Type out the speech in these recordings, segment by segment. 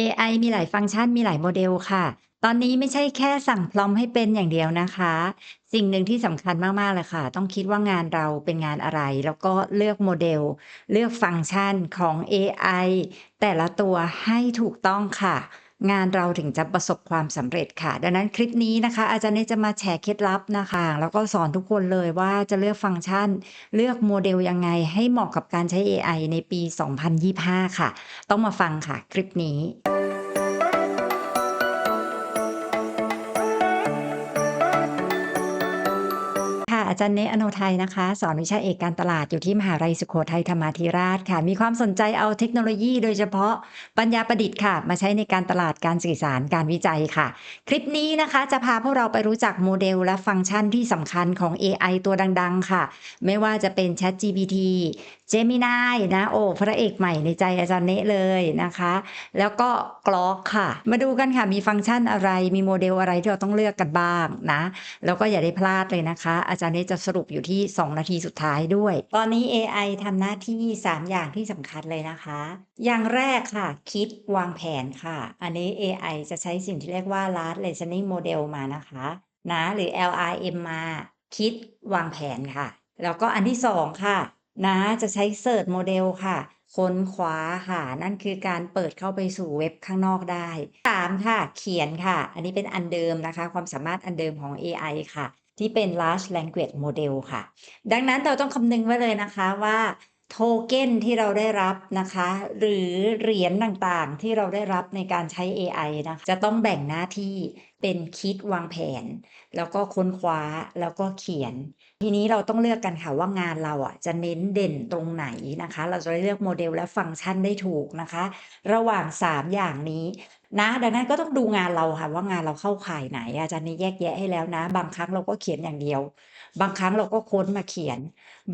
AI มีหลายฟังก์ชันมีหลายโมเดลค่ะ ตอนนี้ไม่ใช่แค่สั่งพรอมให้เป็นอย่างเดียวนะคะ สิ่งหนึ่งที่สำคัญมาก ๆ เลยค่ะ ต้องคิดว่างานเราเป็นงานอะไร แล้วก็เลือกโมเดล เลือกฟังก์ชันของ AI แต่ละตัวให้ถูกต้องค่ะ งานเราถึงจะประสบความสำเร็จค่ะ ดังนั้นคลิปนี้นะคะ อาจารย์เนตจะมาแชร์เคล็ดลับนะคะ แล้วก็สอนทุกคนเลยว่าจะเลือกฟังก์ชัน เลือกโมเดลยังไง ให้เหมาะกับการใช้ AI ในปี 2025 ค่ะ ต้องมาฟังค่ะคลิปนี้ อาจารย์เนอโนไทยนะคะ สอนวิชาเอกการตลาดอยู่ที่มหาลัยสุโขทัยธรรมาธิราชค่ะ มีความสนใจเอาเทคโนโลยี โดยเฉพาะปัญญาประดิษฐ์ค่ะ มาใช้ในการตลาดการสื่อสารการวิจัยค่ะ คลิปนี้นะคะจะพาพวกเราไปรู้จักโมเดลและฟังก์ชันที่สำคัญของ AI ตัวดัง ๆ ค่ะ ไม่ว่าจะเป็น ChatGPT Gemini นะ โอ้พระเอกใหม่ในใจอาจารย์เนะเลยนะคะ แล้วก็ Grok ค่ะ มาดูกันค่ะมีฟังก์ชันอะไรมีโมเดลอะไรที่เราต้องเลือกกันบ้างนะ แล้วก็อย่าได้พลาดเลยนะคะ อาจารย์เนตจะสรุปอยู่ที่ 2 นาทีสุดท้ายด้วย ตอนนี้ AI ทำหน้าที่ 3 อย่างที่สำคัญเลยนะคะ อย่างแรกค่ะ คิดวางแผนค่ะ อันนี้ AI จะใช้สิ่งที่เรียกว่า Large Reasoning Model มานะคะนะหรือ LRM มาคิดวางแผนค่ะ แล้วก็อันที่ 2 ค่ะ นะจะใช้ Search Model ค่ะ ค้นคว้าค่ะ นั่นคือการเปิดเข้าไปสู่เว็บข้างนอกได้ 3 ค่ะ เขียนค่ะ อันนี้เป็นอันเดิมนะคะ ความสามารถอันเดิมของ AI ค่ะ ที่เป็น Large Language Model ค่ะ ดังนั้นเราต้องคำนึงไว้เลยนะคะว่าโทเก้นที่เราได้รับนะคะ หรือเหรียญต่างๆ ที่เราได้รับในการใช้ AI นะคะจะต้องแบ่งหน้าที่เป็นคิดวางแผน แล้วก็ค้นคว้าแล้วก็เขียน ทีนี้เราต้องเลือกกันค่ะว่างานเราอะจะเน้นเด่นตรงไหนนะคะ เราจะได้เลือกโมเดลและฟังก์ชันได้ถูกนะคะ ระหว่าง 3 อย่างนี้นะดังนั้นก็ต้องดูงานเราค่ะว่างานเราเข้าข่ายไหน อาจารย์นี่แยกแยะให้แล้วนะ บางครั้งเราก็เขียนอย่างเดียว บางครั้งเราก็ค้นมาเขียน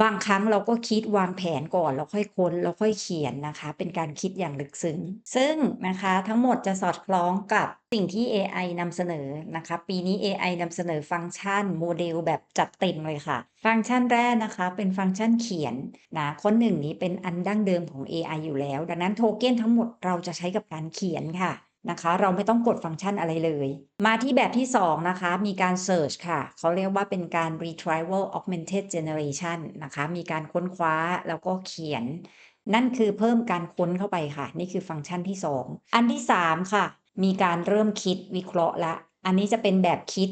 บางครั้งเราก็คิดวางแผนก่อนแล้วค่อยค้นแล้วค่อยเขียนนะคะ เป็นการคิดอย่างลึกซึ้ง ซึ่งนะคะทั้งหมดจะสอดคล้องกับสิ่งที่ AI นำเสนอนะคะ ปีนี้ AI นำเสนอฟังก์ชันโมเดลแบบจัดเต็มเลยค่ะ ฟังก์ชันแรกนะคะ เป็นฟังก์ชันเขียนนะข้อหนึ่งนี้เป็นอันดั้งเดิมของ AI อยู่แล้ว ดังนั้นโทเก้นทั้งหมดเราจะใช้กับการเขียนค่ะ นะคะ เราไม่ต้องกดฟังก์ชันอะไรเลย มาที่แบบที่ 2 นะคะ มีการ Search ค่ะ เขาเรียกว่าเป็นการ Retrieval Augmented Generation นะคะ มีการค้นคว้าแล้วก็เขียน นั่นคือเพิ่มการค้นเข้าไปค่ะ นี่คือฟังก์ชันที่ 2 อันที่ 3 ค่ะ มีการเริ่มคิดวิเคราะห์ละ อันนี้จะเป็นแบบคิด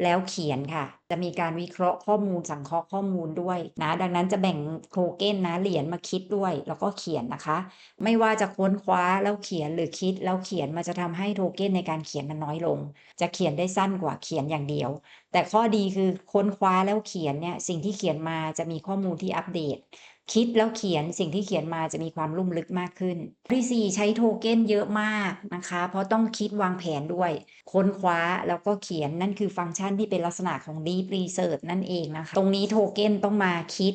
แล้วเขียนค่ะ จะมีการวิเคราะห์ข้อมูลสังเคราะห์ข้อมูลด้วยนะ ดังนั้นจะแบ่งโทเก้นนะเหรียญมาคิดด้วย แล้วก็เขียนนะคะ ไม่ว่าจะค้นคว้าแล้วเขียนหรือคิดแล้วเขียนมันจะทำให้โทเก้นในการเขียนมันน้อยลง จะเขียนได้สั้นกว่าเขียนอย่างเดียว แต่ข้อดีคือค้นคว้าแล้วเขียนเนี่ยสิ่งที่เขียนมาจะมีข้อมูลที่อัปเดต คิดแล้วเขียนสิ่งที่เขียนมาจะมีความลุ่มลึกมากขึ้นที่สี่ใช้โทเก้นเยอะมากนะคะ เพราะต้องคิดวางแผนด้วย ค้นคว้าแล้วก็เขียนนั่นคือฟังก์ชันที่เป็นลักษณะของ Deep Research นั่นเองนะคะ ตรงนี้โทเก้นต้องมาคิด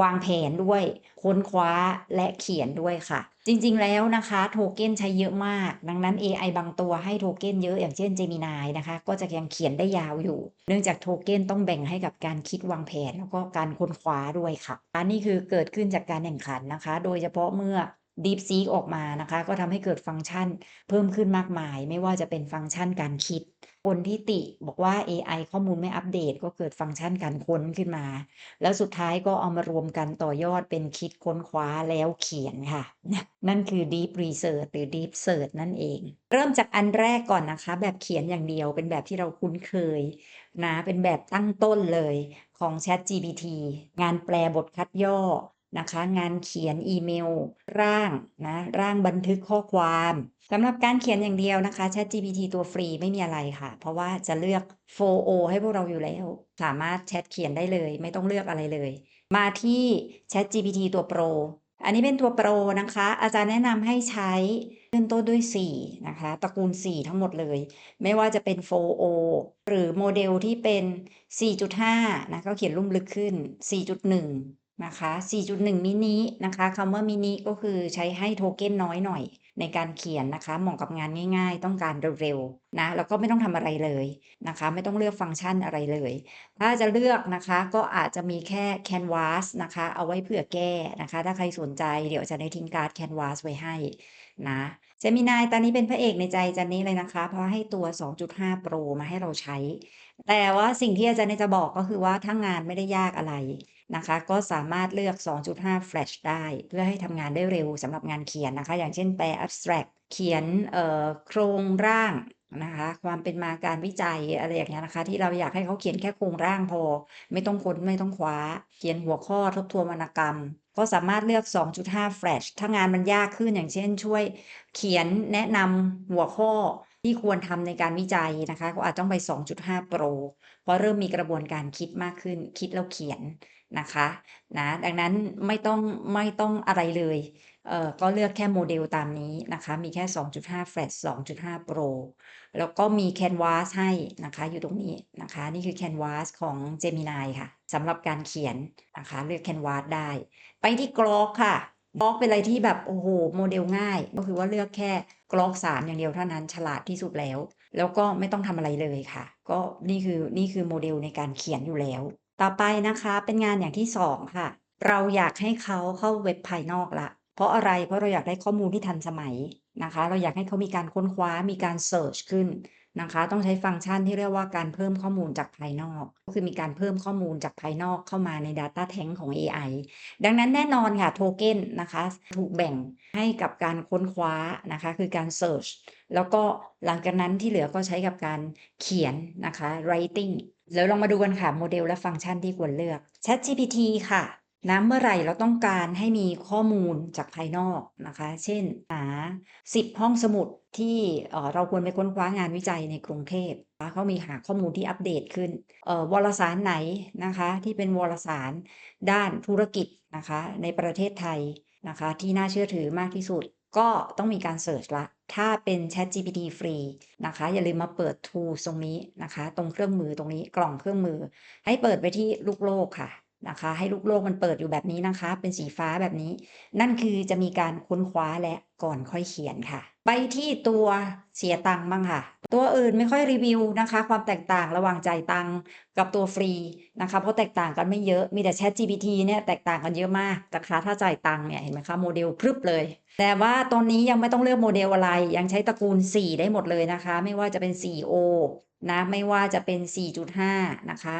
วางแผนด้วยค้นคว้าและเขียนด้วยค่ะ จริงๆแล้วนะคะโทเก้นใช้เยอะมาก ดังนั้น AI บางตัวให้โทเก้นเยอะอย่างเช่น Gemini นะคะ ก็จะยังเขียนได้ยาวอยู่ เนื่องจากโทเก้นต้องแบ่งให้กับการคิดวางแผน แล้วก็การค้นคว้าด้วยค่ะอันนี้คือเกิดขึ้นจากการแข่งขันนะคะ โดยเฉพาะเมื่อ DeepSeek ออกมานะคะ ก็ทำให้เกิดฟังก์ชันเพิ่มขึ้นมากมาย ไม่ว่าจะเป็นฟังก์ชันการคิด คนที่ติบอกว่า AI ข้อมูลไม่อัปเดตก็เกิดฟังก์ชันการค้นขึ้นมา แล้วสุดท้ายก็เอามารวมกันต่อยอดเป็นคิดค้นคว้าแล้วเขียนค่ะ นั่นคือ Deep Research หรือ Deep Search นั่นเอง เริ่มจากอันแรกก่อนนะคะ แบบเขียนอย่างเดียวเป็นแบบที่เราคุ้นเคยนะเป็นแบบตั้งต้นเลยของ ChatGPT งานแปลบทคัดย่อ นะคะ งานเขียนอีเมล ร่างนะร่างบันทึกข้อความสำหรับการเขียนอย่างเดียวนะคะ ChatGPT ตัวฟรีไม่มีอะไรค่ะ เพราะว่าจะเลือก 4O ให้พวกเราอยู่แล้ว สามารถแชทเขียนได้เลย ไม่ต้องเลือกอะไรเลย มาที่ ChatGPT ตัวโปรอันนี้เป็นตัวโปรนะคะ อาจารย์แนะนำให้ใช้เริ่มต้นด้วย 4 นะคะ ตระกูล 4 ทั้งหมดเลย ไม่ว่าจะเป็น 4O หรือโมเดลที่เป็น 4.5 นะก็เขียนลุ่มลึกขึ้น 4.1 นะคะ 4.1 มินินะคะคำว่ามินิก็คือใช้ให้โทเก้นน้อยหน่อย ในการเขียนนะคะ เหมาะกับงานง่าย ๆ ต้องการเร็วๆนะ แล้วก็ไม่ต้องทำอะไรเลยนะคะ ไม่ต้องเลือกฟังก์ชันอะไรเลย ถ้าจะเลือกนะคะก็อาจจะมีแค่ Canvas นะคะ เอาไว้เผื่อแก้นะคะ ถ้าใครสนใจเดี๋ยวจะได้ทิ้งการ์ด Canvas ไว้ให้นะ Gemini ตอนนี้เป็นพระเอกในใจจันนี้เลยนะคะ เพราะให้ตัว 2.5 Pro มาให้เราใช้ แต่ว่าสิ่งที่อาจารย์เนจะบอกก็คือว่าถ้างานไม่ได้ยากอะไร นะคะ ก็สามารถเลือก 2.5 Flash ได้ เพื่อให้ทำงานได้เร็วสำหรับงานเขียนนะคะ อย่างเช่นแปล abstract เขียนโครงร่างนะคะ ความเป็นมาการวิจัยอะไรอย่างเงี้ยนะคะ ที่เราอยากให้เขาเขียนแค่โครงร่างพอ ไม่ต้องค้นไม่ต้องคว้า เขียนหัวข้อทบทวนวรรณกรรม ก็สามารถเลือก 2.5 Flash ถ้างานมันยากขึ้นอย่างเช่น ช่วยเขียนแนะนำหัวข้อที่ควรทำในการวิจัยนะคะ ก็อาจต้องไป 2.5 Pro เพราะเริ่มมีกระบวนการคิดมากขึ้น คิดแล้วเขียน นะคะนะดังนั้นไม่ต้องไม่ต้องอะไรเลยเอ่อก็เลือกแค่โมเดลตามนี้นะคะ มีแค่ 2.5 Flash 2.5 Pro แล้วก็มี Canvas ให้นะคะอยู่ตรงนี้นะคะ นี่คือ Canvas ของ Gemini ค่ะสำหรับการเขียนนะคะเลือก Canvas ได้ ไปที่ Grok ค่ะ Grok เป็นอะไรที่แบบโอ้โฮโมเดลง่าย ก็คือว่าเลือกแค่ Grok 3อย่างเดียวเท่านั้นฉลาดที่สุดแล้ว แล้วก็ไม่ต้องทำอะไรเลยค่ะ ก็นี่คือนี่คือโมเดลในการเขียนอยู่แล้ว ต่อไปนะคะเป็นงานอย่างที่2ค่ะ เราอยากให้เขาเข้าเว็บภายนอกละ เพราะอะไรเพราะเราอยากได้ข้อมูลที่ทันสมัยนะคะ เราอยากให้เขามีการค้นคว้ามีการเซิร์ชขึ้น นะคะ ต้องใช้ฟังก์ชันที่เรียกว่าการเพิ่มข้อมูลจากภายนอก ก็คือมีการเพิ่มข้อมูลจากภายนอกเข้ามาใน Data Tank ของเอไอดังนั้นแน่นอนค่ะโทเก้นนะคะถูกแบ่งให้กับการค้นคว้านะคะ คือการเซิร์ชแล้วก็หลังจากนั้นที่เหลือก็ใช้กับการเขียนนะคะ writing แล้วลองมาดูกันค่ะโมเดลและฟังก์ชันที่ควรเลือก ChatGPT ค่ะ นะเมื่อไหร่เราต้องการให้มีข้อมูลจากภายนอกนะคะ เช่นหา 10 ห้องสมุดที่เราควรไปค้นคว้างานวิจัยในกรุงเทพเขามีหาข้อมูลที่อัปเดตขึ้นเอ่อวารสารไหนนะคะที่เป็นวารสารด้านธุรกิจนะคะในประเทศไทยนะคะที่น่าเชื่อถือมากที่สุดก็ต้องมีการเซิร์ชล้วถ้าเป็น ChatGPT ฟรีนะคะ อย่าลืมมาเปิด t o o l ตรงนี้นะคะ ตรงเครื่องมือตรงนี้กล่องเครื่องมือ ให้เปิดไปที่ลูกโลกค่ะ นะคะ ให้ลูกโลกมันเปิดอยู่แบบนี้นะคะ เป็นสีฟ้าแบบนี้ นั่นคือจะมีการค้นคว้าและก่อนค่อยเขียนค่ะ ไปที่ตัวเสียตังค์บ้างค่ะ ตัวอื่นไม่ค่อยรีวิวนะคะ ความแตกต่างระหว่างจ่ายตังค์กับตัวฟรีนะคะ เพราะแตกต่างกันไม่เยอะมีแต่ ChatGPT เนี่ยแตกต่างกันเยอะมากนะคะถ้าจ่ายตังค์เนี่ยเห็นไหมคะโมเดลพรึบเลย แต่ว่าตอนนี้ยังไม่ต้องเลือกโมเดลอะไร ยังใช้ตระกูล 4 ได้หมดเลยนะคะ ไม่ว่าจะเป็น 4O นะไม่ว่าจะเป็น 4.5 นะคะ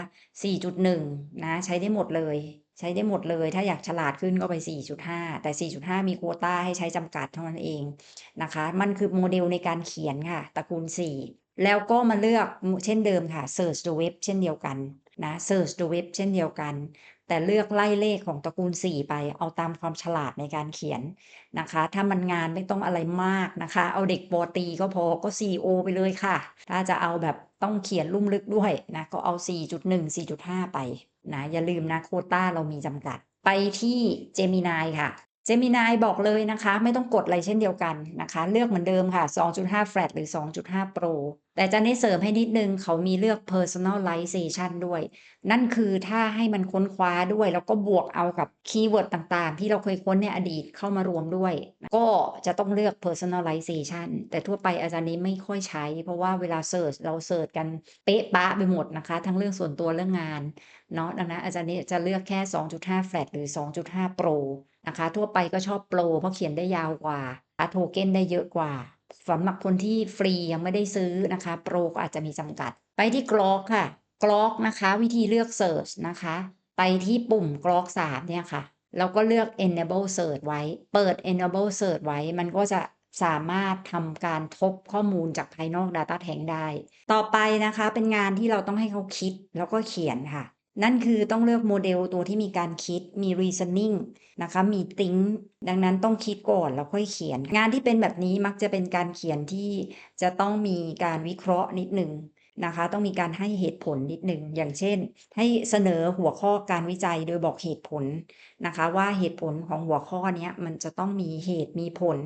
4.1 นะใช้ได้หมดเลย ใช้ได้หมดเลย ถ้าอยากฉลาดขึ้นก็ไป 4.5 แต่ 4.5 มีโควตาให้ใช้จำกัดเท่านั้นเองนะคะ มันคือโมเดลในการเขียนค่ะตระกูล 4 แล้วก็มาเลือกเช่นเดิมค่ะ Search the Web เช่นเดียวกันนะ Search the Web เช่นเดียวกัน แต่เลือกไล่เลขของตระกูล 4 ไป เอาตามความฉลาดในการเขียนนะคะ ถ้ามันงานไม่ต้องอะไรมากนะคะ เอาเด็กปอตีก็พอก็ 4O ไปเลยค่ะ ถ้าจะเอาแบบต้องเขียนลุ่มลึกด้วยนะก็เอา 4.1 4.5 ไปนะอย่าลืมนะโควตาเรามีจำกัดไปที่เจมินายค่ะ Gemini บอกเลยนะคะ ไม่ต้องกดอะไรเช่นเดียวกันนะคะ เลือกเหมือนเดิมค่ะ 2.5 Flash หรือ 2.5 Pro แต่จะให้เสริมให้นิดนึง เขามีเลือก Personalization ด้วย นั่นคือถ้าให้มันค้นคว้าด้วย แล้วก็บวกเอากับคีย์เวิร์ดต่างๆ ที่เราเคยค้นในอดีตเข้ามารวมด้วย ก็จะต้องเลือก Personalization แต่ทั่วไปอาจารย์นี้ไม่ค่อยใช้ เพราะว่าเวลาเซิร์ชเราเซิร์ชกันเป๊ะปะไปหมดนะคะ ทั้งเรื่องส่วนตัวเรื่องงานเนาะดังนั้นอาจารย์นี้จะเลือกแค่ 2.5 Flash หรือ 2.5 Pro นะคะ ทั่วไปก็ชอบ Pro เพราะเขียนได้ยาวกว่าหาโทเก้นได้เยอะกว่าสำหรับคนที่ฟรียังไม่ได้ซื้อนะคะ Pro ก็อาจจะมีจำกัด ไปที่ Grok ค่ะ Grok นะคะ วิธีเลือกเซิร์ชนะคะ ไปที่ปุ่ม Grok 3เนี่ยค่ะแล้วก็เลือก Enable Search ไว้ เปิด Enable Search ไว้ มันก็จะสามารถทำการทบข้อมูลจากภายนอก Data Tank ได้ ต่อไปนะคะเป็นงานที่เราต้องให้เขาคิดแล้วก็เขียนค่ะ นั่นคือต้องเลือกโมเดลตัวที่มีการคิดมี reasoning นะคะมี think ดังนั้นต้องคิดก่อนแล้วค่อยเขียน งานที่เป็นแบบนี้มักจะเป็นการเขียนที่จะต้องมีการวิเคราะห์นิดหนึ่งนะคะ ต้องมีการให้เหตุผลนิดหนึ่งอย่างเช่น ให้เสนอหัวข้อการวิจัยโดยบอกเหตุผลนะคะ ว่าเหตุผลของหัวข้อนี้มันจะต้องมีเหตุมีผล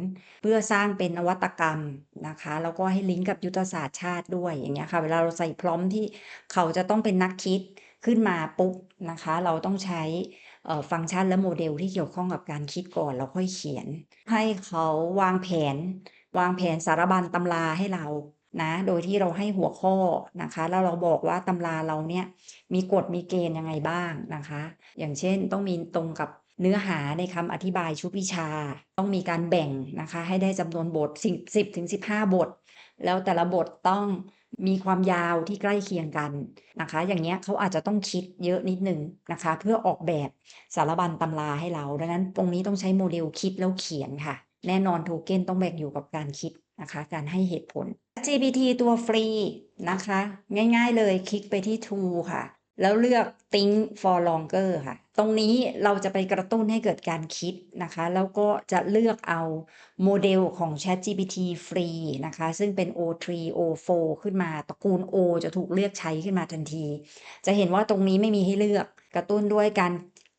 เพื่อสร้างเป็นนวัตกรรมนะคะแล้วก็ให้ลิงก์กับยุทธศาสตร์ชาติด้วยอย่างเงี้ยค่ะเวลาเราใส่พร้อมที่เขาจะต้องเป็นนักคิด ขึ้นมาปุ๊บนะคะ เราต้องใช้ฟังก์ชันและโมเดลที่เกี่ยวข้องกับการคิดก่อนแล้วค่อยเขียน ให้เขาวางแผน วางแผนสารบัญตำราให้เรานะโดยที่เราให้หัวข้อนะคะ แล้วเราบอกว่าตำราเราเนี่ยมีกฎมีเกณฑ์ยังไงบ้างนะคะ อย่างเช่นต้องมีตรงกับเนื้อหาในคำอธิบายชุดวิชา ต้องมีการแบ่งนะคะ ให้ได้จำนวนบท 10 10ถึง15บท แล้วแต่ละบทต้อง มีความยาวที่ใกล้เคียงกันนะคะ อย่างเงี้ยเขาอาจจะต้องคิดเยอะนิดหนึ่งนะคะ เพื่อออกแบบสารบัญตำราให้เรา ดังนั้นตรงนี้ต้องใช้โมเดลคิดแล้วเขียนค่ะ แน่นอนโทเก้นต้องแบกอยู่กับการคิดนะคะ การให้เหตุผล GPT ตัวฟรีนะคะ ง่ายๆเลยคลิกไปที่ t o o ค่ะ แล้วเลือก Think for longer ค่ะ ตรงนี้เราจะไปกระตุ้นให้เกิดการคิดนะคะ แล้วก็จะเลือกเอาโมเดลของ ChatGPT ฟรีนะคะ ซึ่งเป็น O3 O4 ขึ้นมาตระกูล O จะถูกเลือกใช้ขึ้นมาทันที จะเห็นว่าตรงนี้ไม่มีให้เลือกกระตุ้นด้วยการ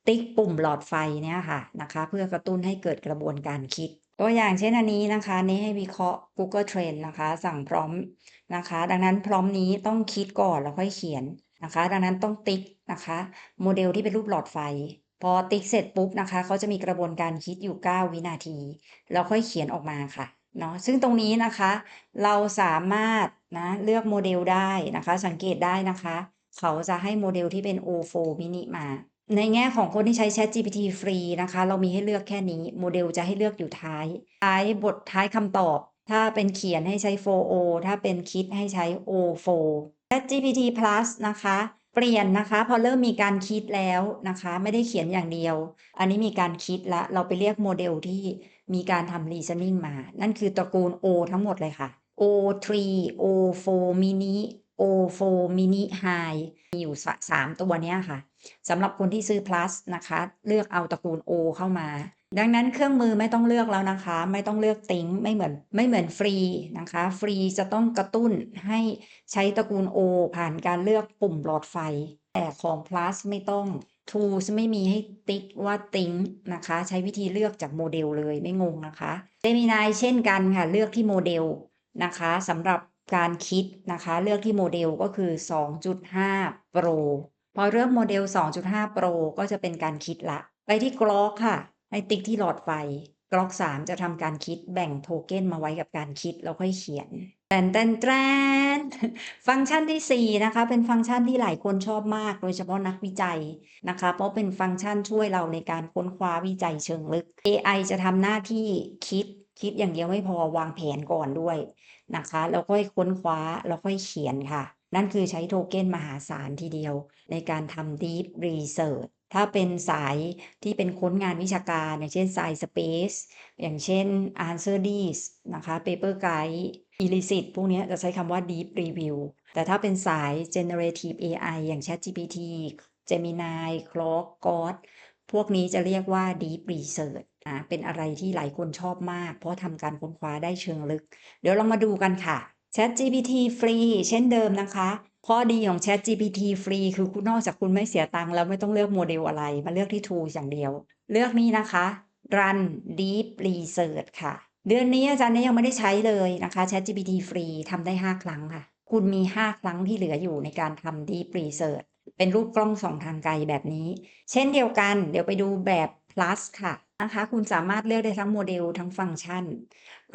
ติ๊กปุ่มหลอดไฟเนี่ยค่ะนะคะ เพื่อกระตุ้นให้เกิดกระบวนการคิด ตัวอย่างเช่นอันนี้นะคะ นี้ให้วิเคราะห์ Google Trend นะคะ สั่งพร้อมนะคะ ดังนั้นพร้อมนี้ต้องคิดก่อนแล้วค่อยเขียน นะคะ ดังนั้นต้องติ๊กนะคะ โมเดลที่เป็นรูปหลอดไฟ พอติ๊กเสร็จปุ๊บนะคะเขาจะมีกระบวนการคิดอยู่ 9 วินาที แล้วค่อยเขียนออกมาค่ะเนาะซึ่งตรงนี้นะคะ เราสามารถนะเลือกโมเดลได้นะคะ สังเกตได้นะคะ เขาจะให้โมเดลที่เป็น O4 mini มา ในแง่ของคนที่ใช้ ChatGPT ฟรีนะคะ เรามีให้เลือกแค่นี้ โมเดลจะให้เลือกอยู่ท้าย ท้ายบทท้ายคำตอบ ถ้าเป็นเขียนให้ใช้ 4O ถ้าเป็นคิดให้ใช้ O4 ChatGPT Plus นะคะ เปลี่ยนนะคะ พอเริ่มมีการคิดแล้วนะคะ ไม่ได้เขียนอย่างเดียว อันนี้มีการคิดแล้วเราไปเรียกโมเดลที่มีการทำ reasoning มา นั่นคือตระกูล O ทั้งหมดเลยค่ะ O3 O4 mini O4 mini high มีอยู่สามตัวเนี้ยค่ะสำหรับคนที่ซื้อ plus นะคะ เลือกเอาตระกูล O เข้ามา ดังนั้นเครื่องมือไม่ต้องเลือกแล้วนะคะ ไม่ต้องเลือกติ้งไม่เหมือนไม่เหมือนฟรีนะคะ ฟรีจะต้องกระตุ้นให้ใช้ตระกูล O ผ่านการเลือกปุ่มหลอดไฟ แต่ของ plus ไม่ต้อง tools ไม่มีให้ติ๊กว่าติ้งนะคะ ใช้วิธีเลือกจากโมเดลเลยไม่งงนะคะ Gemini เช่นกันค่ะ เลือกที่โมเดลนะคะสำหรับการคิดนะคะ เลือกที่โมเดลก็คือ 2.5 Pro พอเลือกโมเดล 2.5 Pro ก็จะเป็นการคิดละ ไปที่ Grok ค่ะ ให้ติ๊กที่หลอดไฟ Grok 3จะทำการคิดแบ่งโทเก้นมาไว้กับการคิดแล้วค่อยเขียนแตนแตนแตนฟังก์ชันที่ 4 นะคะ เป็นฟังก์ชันที่หลายคนชอบมาก โดยเฉพาะนักวิจัยนะคะ เพราะเป็นฟังก์ชันช่วยเราในการค้นคว้าวิจัยเชิงลึก AI จะทำหน้าที่คิดคิดอย่างเดียวไม่พอวางแผนก่อนด้วยนะคะ แล้วค่อยค้นคว้าแล้วค่อยเขียนค่ะ นั่นคือใช้โทเก้นมหาศาลทีเดียว ในการทำ Deep Research ถ้าเป็นสายที่เป็นค้นงานวิชาการ อย่างเช่น Science Space อย่างเช่น Answer This นะคะ Paper Guide Illicit พวกนี้จะใช้คำว่า Deep Review แต่ถ้าเป็นสาย Generative AI อย่าง ChatGPT Gemini Claude God พวกนี้จะเรียกว่า Deep Research อ่าเป็นอะไรที่หลายคนชอบมาก เพราะทำการค้นคว้าได้เชิงลึก เดี๋ยวเรามาดูกันค่ะ ChatGPT ฟรีเช่นเดิมนะคะ ข้อดีของ ChatGPT ฟรี คือคุณนอกจากคุณไม่เสียตังค์แล้วไม่ต้องเลือกโมเดลอะไร มาเลือกที่ Tools อย่างเดียว เลือกนี้นะคะ Run Deep Research ค่ะ เดือนนี้อาจารย์เนยังไม่ได้ใช้เลยนะคะ ChatGPT ฟรีทำได้ 5 ครั้งค่ะ คุณมี 5 ครั้งที่เหลืออยู่ในการทำ Deep Research เป็นรูปกล้องสองทางไกลแบบนี้ เช่นเดียวกัน เดี๋ยวไปดูแบบ plus ค่ะนะคะ คุณสามารถเลือกได้ทั้งโมเดลทั้งฟังก์ชัน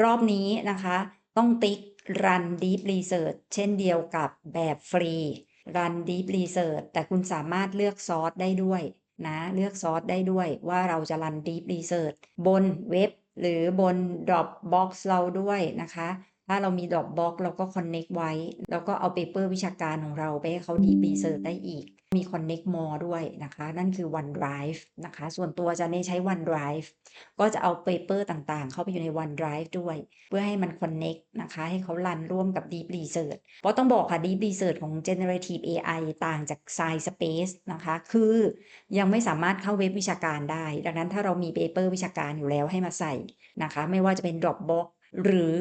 รอบนี้นะคะ ต้องติ๊ก Run Deep Research เช่นเดียวกับแบบฟรี Run Deep Research แต่คุณสามารถเลือกซอสได้ด้วยนะ เลือกซอสได้ด้วยว่าเราจะ Run Deep Research บนเว็บหรือบน Dropbox เราด้วยนะคะ ถ้าเรามี Dropbox เราก็ Connect ไว้ แล้วก็เอาเปเปอร์วิชาการของเราไปให้เขา Deep Research ได้อีก มี Connect More ด้วยนะคะ นั่นคือ OneDrive นะคะ ส่วนตัวจะเน้นใช้ OneDrive ก็จะเอาเปเปอร์ต่างๆ เข้าไปอยู่ใน OneDrive ด้วย เพื่อให้มัน Connect นะคะ ให้เขารันร่วมกับ Deep Research เพราะต้องบอกค่ะ Deep Research ของ Generative AI ต่างจาก Science Space นะคะ คือยังไม่สามารถเข้าเว็บวิชาการได้ ดังนั้นถ้าเรามีเปเปอร์วิชาการอยู่แล้วให้มาใส่นะคะ ไม่ว่าจะเป็น Dropbox หรือ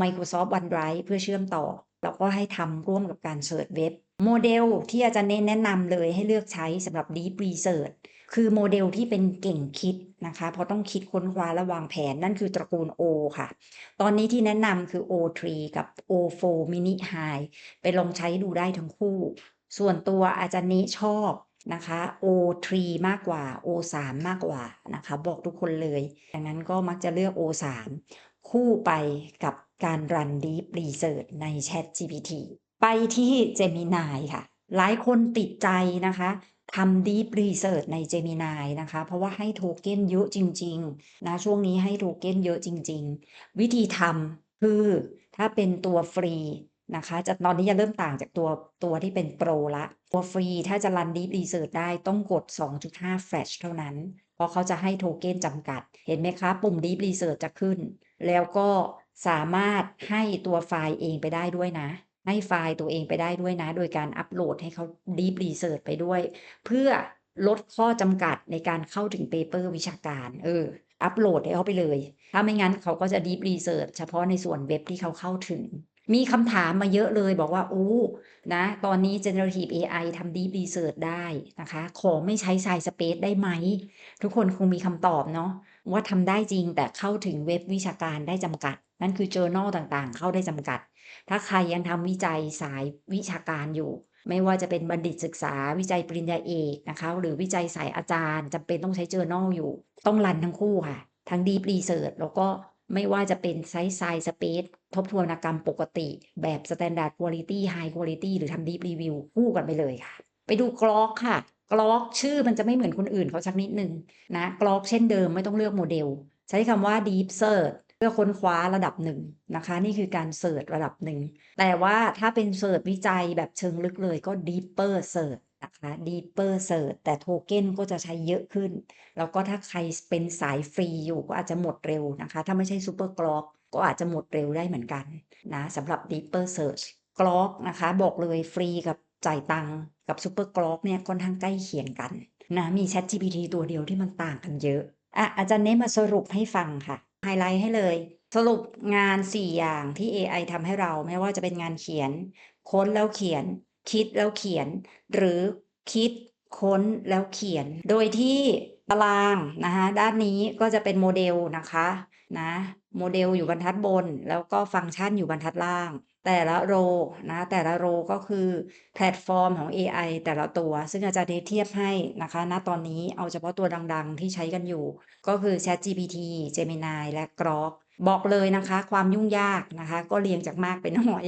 Microsoft OneDrive เพื่อเชื่อมต่อ แล้วก็ให้ทำร่วมกับการเสิร์ชเว็บ โมเดลที่อาจารย์เน้นแนะนำเลยให้เลือกใช้สำหรับ Deep Research คือโมเดลที่เป็นเก่งคิดนะคะเพราะต้องคิดค้นคว้าและวางแผนนั่นคือตระกูล O ค่ะ ตอนนี้ที่แนะนำคือ O3 กับ O4 Mini High ไปลองใช้ดูได้ทั้งคู่ ส่วนตัวอาจารย์นี้ชอบนะคะ O3 มากกว่า O3 มากกว่านะคะ บอกทุกคนเลยดังนั้นก็มักจะเลือก O3 คู่ไปกับการ Run Deep Research ใน ChatGPT ไปที่ Gemini ค่ะ หลายคนติดใจนะคะทำ Deep Research ใน Gemini นะคะ เพราะว่าให้โทเก้นเยอะจริง ๆ นะ ช่วงนี้ให้โทเก้นเยอะจริง ๆ วิธีทำคือถ้าเป็นตัวฟรี นะคะจะตอนนี้จะเริ่มต่างจากตัวตัวที่เป็นโปรล้วตัวฟรีถ้าจะรัน Deep Research ได้ต้องกด 2.5 Flash เท่านั้น เพราะเขาจะให้โทเก้นจำกัด เห็นไหมคะ ปุ่ม Deep Research จะขึ้น แล้วก็สามารถให้ตัวไฟล์เองไปได้ด้วยนะ ให้ไฟล์ตัวเองไปได้ด้วยนะ โดยการอัปโหลดให้เขา Deep Research ไปด้วย เพื่อลดข้อจำกัดในการเข้าถึงเปเปอร์วิชาการ เออ อัปโหลดให้เขาไปเลย ถ้าไม่งั้นเขาก็จะ Deep Research เฉพาะในส่วนเว็บที่เขาเข้าถึง มีคำถามมาเยอะเลยบอกว่าโอ้นะตอนนี้ Generative AI ทำ Deep Research ได้นะคะ ขอไม่ใช้ Side Space ได้ไหม ทุกคนคงมีคำตอบเนาะว่าทำได้จริงแต่เข้าถึงเว็บวิชาการได้จำกัด นั่นคือ Journal ต่างๆ เข้าได้จำกัด ถ้าใครยังทำวิจัยสายวิชาการอยู่ ไม่ว่าจะเป็นบัณฑิตศึกษาวิจัยปริญญาเอกนะคะ หรือวิจัยสายอาจารย์จำเป็นต้องใช้ Journal อยู่ ต้องรันทั้งคู่ค่ะ ทั้ง Deep Research แล้วก็ ไม่ว่าจะเป็นใช้ Side Space ทบทวนกรรมปกติ แบบ Standard Quality High Quality หรือทำ Deep Review คู่กันไปเลยค่ะ ไปดู Grok ค่ะ Grok ชื่อมันจะไม่เหมือนคนอื่นเขาสักนิดหนึ่งนะ Grok เช่นเดิมไม่ต้องเลือกโมเดล ใช้คำว่า Deep Search เพื่อค้นคว้าระดับหนึ่งนะคะ นี่คือการเสิร์ชระดับหนึ่งแต่ว่าถ้าเป็นเสิร์ชวิจัยแบบเชิงลึกเลยก็ Deeper Search นะคะ Deeper Search แต่โทเก้นก็จะใช้เยอะขึ้น แล้วก็ถ้าใครเป็นสายฟรีอยู่ก็อาจจะหมดเร็วนะคะ ถ้าไม่ใช่ Super Grok ก็อาจจะหมดเร็วได้เหมือนกันนะสำหรับ Deeper Search Grok นะคะ บอกเลยฟรีกับจ่ายตังกับ Super Grok เนี่ยค่อนข้างใกล้เคียงกันนะมี ChatGPT ตัวเดียวที่มันต่างกันเยอะอะอาจารย์เน้นมาสรุปให้ฟังค่ะไฮไลท์ให้เลย สรุปงาน 4 อย่างที่ AI ทำให้เราไม่ว่าจะเป็นงานเขียน ค้นแล้วเขียน คิดแล้วเขียน หรือคิดค้นแล้วเขียน โดยที่ตารางนะคะด้านนี้ก็จะเป็นโมเดลนะคะนะโมเดลอยู่บรรทัดบน แล้วก็ฟังก์ชันอยู่บรรทัดล่าง แต่ละโรนะแต่ละโรก็คือแพลตฟอร์มของ AI แต่ละตัว ซึ่งอาจารย์ได้เทียบให้นะคะณตอนนี้เอาเฉพาะตัวดังๆ ที่ใช้กันอยู่ ก็คือ ChatGPT Gemini และ Grok บอกเลยนะคะ ความยุ่งยากนะคะ ก็เรียงจากมากไปน้อย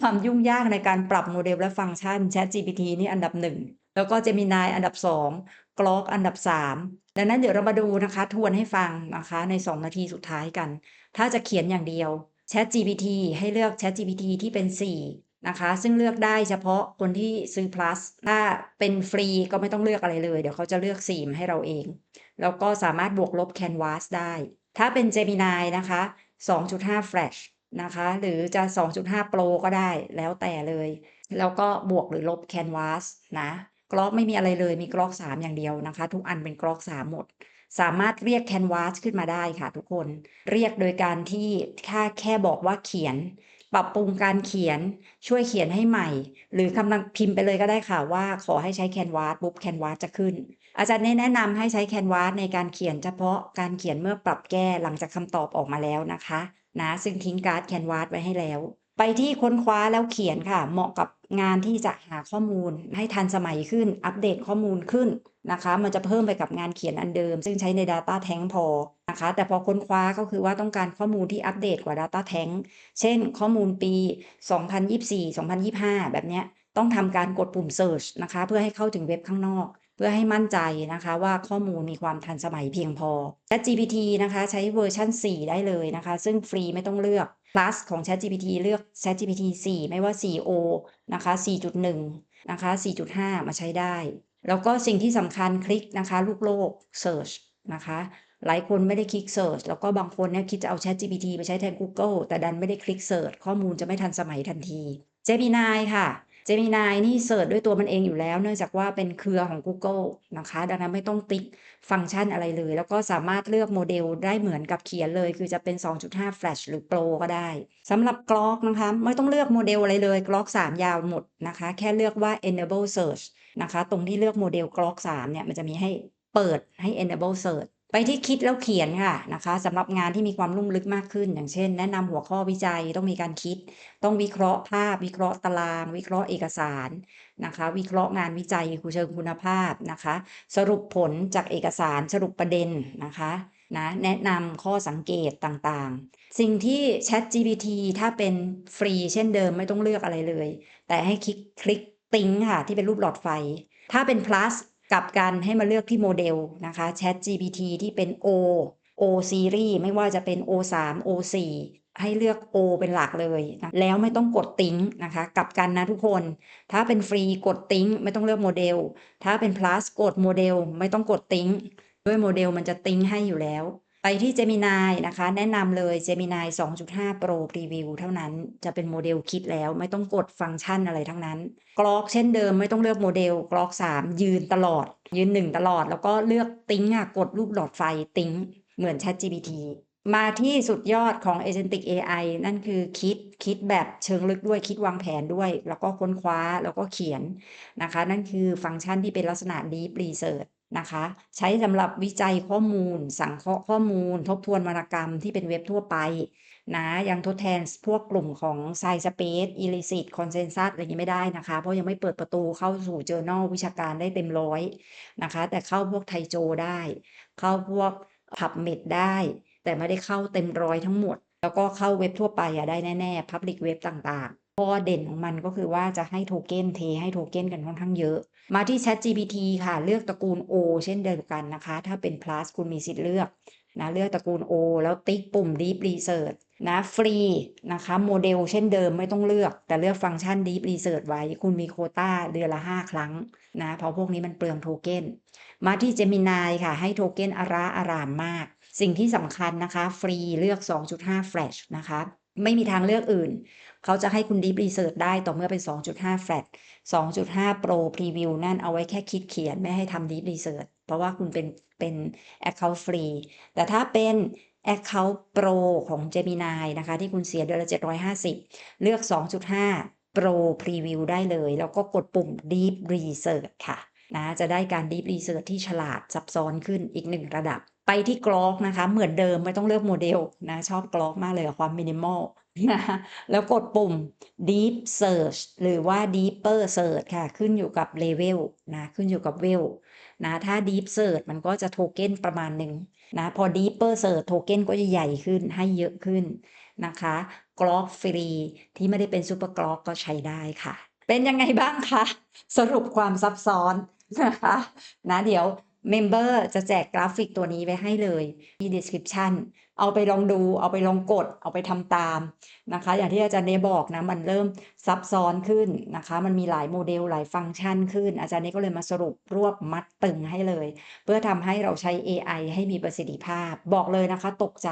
ความยุ่งยากในการปรับโมเดลและฟังก์ชัน ChatGPT นี่อันดับ1แล้วก็ Gemini อันดับ2 Grok อันดับ 3 ดังนั้นเดี๋ยวเรามาดูนะคะ ทวนให้ฟังนะคะใน 2 นาทีสุดท้ายกัน ถ้าจะเขียนอย่างเดียว ChatGPT ให้เลือก ChatGPT ที่เป็น 4 นะคะ ซึ่งเลือกได้เฉพาะคนที่ซื้อ plus ถ้าเป็นฟรีก็ไม่ต้องเลือกอะไรเลย เดี๋ยวเขาจะเลือก4มาให้เราเอง แล้วก็สามารถบวกลบ Canvas ได้ ถ้าเป็น Gemini นะคะ 2.5 Flash นะคะ หรือจะ 2.5 Pro ก็ได้แล้วแต่เลย แล้วก็บวกหรือลบ Canvas นะ Grok ไม่มีอะไรเลยมี Grok 3อย่างเดียวนะคะ ทุกอันเป็น Grok 3หมด สามารถเรียก Canvas ขึ้นมาได้ค่ะทุกคน เรียกโดยการที่ถ้าแค่บอกว่าเขียน ปรับปรุงการเขียนช่วยเขียนให้ใหม่ หรือกำลังพิมพ์ไปเลยก็ได้ค่ะว่าขอให้ใช้ Canvas ปุ๊บ Canvas จะขึ้น อาจารย์แนะนำให้ใช้ Canvas ในการเขียนเฉพาะการเขียนเมื่อปรับแก้หลังจากคำตอบออกมาแล้วนะคะนะซึ่งทิ้งการ์ด Canvas ไว้ให้แล้ว ไปที่ค้นคว้าแล้วเขียนค่ะ เหมาะกับงานที่จะหาข้อมูลให้ทันสมัยขึ้นอัปเดตข้อมูลขึ้นนะคะ มันจะเพิ่มไปกับงานเขียนอันเดิม ซึ่งใช้ใน Data Tank พอนะคะ แต่พอค้นคว้าก็คือว่าต้องการข้อมูลที่อัปเดตกว่า Data Tank เช่น ข้อมูลปี 2024-2025 แบบเนี้ยต้องทำการกดปุ่ม Search นะคะ เพื่อให้เข้าถึงเว็บข้างนอก เพื่อให้มั่นใจนะคะว่าข้อมูลมีความทันสมัยเพียงพอ ChatGPT นะคะใช้เวอร์ชัน4 ได้เลยนะคะ ซึ่งฟรีไม่ต้องเลือก Plus ของ ChatGPT เลือก ChatGPT 4 ไม่ว่า 4O นะคะ 4.1 นะคะ 4.5 มาใช้ได้ แล้วก็สิ่งที่สำคัญคลิกนะคะ ลูกโลก Search นะคะหลายคนไม่ได้คลิก Search แล้วก็บางคนเนี่ยคิดจะเอา ChatGPT ไปใช้แทน Google แต่ดันไม่ได้คลิก Search ข้อมูลจะไม่ทันสมัยทันที Gemini ค่ะ Gemini นี่เสิร์ชด้วยตัวมันเองอยู่แล้ว เนื่องจากว่าเป็นเครือของ Google นะคะ ดังนั้นไม่ต้องติ๊กฟังก์ชันอะไรเลย แล้วก็สามารถเลือกโมเดลได้เหมือนกับเขียนเลย คือจะเป็น 2.5 Flash หรือ Pro ก็ได้สำหรับ Grok นะคะ ไม่ต้องเลือกโมเดลอะไรเลย Grok 3ยาวหมดนะคะ แค่เลือกว่า enable search นะคะ ตรงที่เลือกโมเดล Grok 3เนี่ยมันจะมีให้เปิดให้ enable search ไปที่คิดแล้วเขียนค่ะนะคะสำหรับงานที่มีความลุ่มลึกมากขึ้น อย่างเช่น แนะนำหัวข้อวิจัยต้องมีการคิด ต้องวิเคราะห์ภาพ วิเคราะห์ตาราง วิเคราะห์เอกสารนะคะ วิเคราะห์งานวิจัยเชิงคุณภาพนะคะ สรุปผลจากเอกสารสรุปประเด็นนะคะนะแนะนำข้อสังเกตต่างๆ สิ่งที่ ChatGPT ถ้าเป็นฟรีเช่นเดิมไม่ต้องเลือกอะไรเลย แต่ให้คลิกคลิกติ้งค่ะ ที่เป็นรูปหลอดไฟ ถ้าเป็น plus กับการให้มาเลือกที่โมเดลนะคะ Chat GPT ที่เป็น O O Series ไม่ว่าจะเป็น O3 O4 ให้เลือก O เป็นหลักเลยนะแล้วไม่ต้องกดติ้งนะคะ กลับกันนะทุกคน ถ้าเป็นฟรีกดติ้งไม่ต้องเลือกโมเดล ถ้าเป็น plus กดโมเดลไม่ต้องกดติ้งด้วยโมเดลมันจะติ้งให้อยู่แล้ว ไปที่ Gemini นะคะ แนะนำเลย Gemini 2.5 Pro Preview เท่านั้นจะเป็นโมเดลคิดแล้วไม่ต้องกดฟังก์ชันอะไรทั้งนั้น กรอกเช่นเดิมไม่ต้องเลือกโมเดลกรอก 3 ยืนตลอด ยืน 1 ตลอด แล้วก็เลือกติ้งอะกดรูปหลอดไฟติ้งเหมือน ChatGPT มาที่สุดยอดของ Agentic AI นั่นคือคิดคิดแบบเชิงลึกด้วยคิดวางแผนด้วย แล้วก็ค้นคว้าแล้วก็เขียนนะคะ นั่นคือฟังก์ชันที่เป็นลักษณะ Deep Research นะคะ ใช้สำหรับวิจัยข้อมูล สังเคราะห์ข้อมูล ทบทวนวรรณกรรมที่เป็นเว็บทั่วไปนะยังทดแทนพวกกลุ่มของ Science Space Illicit Consensus อะไรอย่างนี้ไม่ได้นะคะ เพราะยังไม่เปิดประตูเข้าสู่ Journal วิชาการได้เต็มร้อยนะคะ แต่เข้าพวกไทโจได้ เข้าพวก PubMed ได้ แต่ไม่ได้เข้าเต็มร้อยทั้งหมด แล้วก็เข้าเว็บทั่วไปอะได้แน่ๆ Public Web ต่างๆ ข้อเด่นของมันก็คือว่าจะให้โทเก้นเทให้โทเก้นกันค่อนข้างเยอะ มาที่ ChatGPT ค่ะเลือกตระกูล O เช่นเดียวกันนะคะ ถ้าเป็น plus คุณมีสิทธิ์เลือกนะเลือกตระกูล O แล้วติ๊กปุ่ม Deep Research นะฟรีนะคะโมเดลเช่นเดิมไม่ต้องเลือก แต่เลือกฟังก์ชัน Deep Research ไว้ คุณมีโคต้าเดือนละ 5 ครั้งนะเพราะพวกนี้มันเปลืองโทเก้น มาที่ Gemini ค่ะ ให้โทเก้นอาราอารามมาก สิ่งที่สำคัญนะคะ ฟรีเลือก 2.5 Flash นะคะไม่มีทางเลือกอื่น เขาจะให้คุณ Deep Research ได้ต่อเมื่อเป็น 2.5 Flash 2.5 Pro Preview นั่นเอาไว้แค่คิดเขียนไม่ให้ทำ Deep Research เพราะว่าคุณเป็นเป็น Account ฟรี แต่ถ้าเป็น Account Pro ของ Gemini นะคะ ที่คุณเสียเดือนละ 750 เลือก 2.5 Pro Preview ได้เลย แล้วก็กดปุ่ม Deep Research ค่ะนะจะได้การ Deep Research ที่ฉลาดซับซ้อนขึ้นอีกหนึ่งระดับ ไปที่กรอกนะคะ เหมือนเดิมไม่ต้องเลือกโมเดลนะ ชอบกรอกมากเลยความมินิมอล นะคะแล้วกดปุ่ม Deep Search หรือว่า Deeper Search ค่ะ ขึ้นอยู่กับ Level นะ ขึ้นอยู่กับ Well นะ ถ้า Deep Search มันก็จะโทเก้นประมาณหนึ่งนะ พอ Deeper Search โทเก้นก็จะใหญ่ขึ้น ให้เยอะขึ้นนะคะกรอกฟรีที่ไม่ได้เป็นซูเปอร์กรอกก็ใช้ได้ค่ะ เป็นยังไงบ้างคะ สรุปความซับซ้อนนะคะนะเดี๋ยวเมมเบอร์จะแจกกราฟิกตัวนี้ไว้ให้เลย ที่ description เอาไปลองดู เอาไปลองกด เอาไปทำตามนะคะ อย่างที่อาจารย์เนบอกนะ มันเริ่มซับซ้อนขึ้นนะคะ มันมีหลายโมเดลหลายฟังก์ชันขึ้น อาจารย์เนก็เลยมาสรุปรวบมัดตึงให้เลย เพื่อทำให้เราใช้ AI ให้มีประสิทธิภาพ บอกเลยนะคะ ตกใจ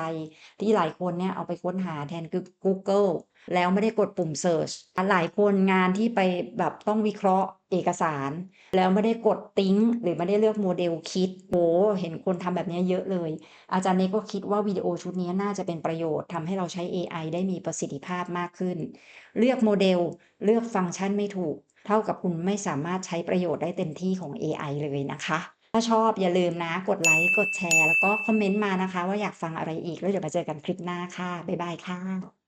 ที่หลายคนเนี่ยเอาไปค้นหาแทน Google แล้วไม่ได้กดปุ่ม search หลายคนงานที่ไปแบบต้องวิเคราะห์เอกสาร แล้วไม่ได้กดติ้งหรือไม่ได้เลือกโมเดลคิดโอ้เห็นคนทำแบบนี้เยอะเลย อาจารย์เนก็คิดว่าวิดีโอชุดนี้น่าจะเป็นประโยชน์ทำให้เราใช้ AI ได้มีประสิทธิภาพมากขึ้น เลือกโมเดลเลือกฟังก์ชันไม่ถูก เท่ากับคุณไม่สามารถใช้ประโยชน์ได้เต็มที่ของ AI เลยนะคะถ้าชอบอย่าลืมนะ กดไลค์ กดแชร์ แล้วก็คอมเมนต์มานะคะ ว่าอยากฟังอะไรอีก แล้วเดี๋ยวมาเจอกันคลิปหน้าค่ะ บ๊ายบายค่ะ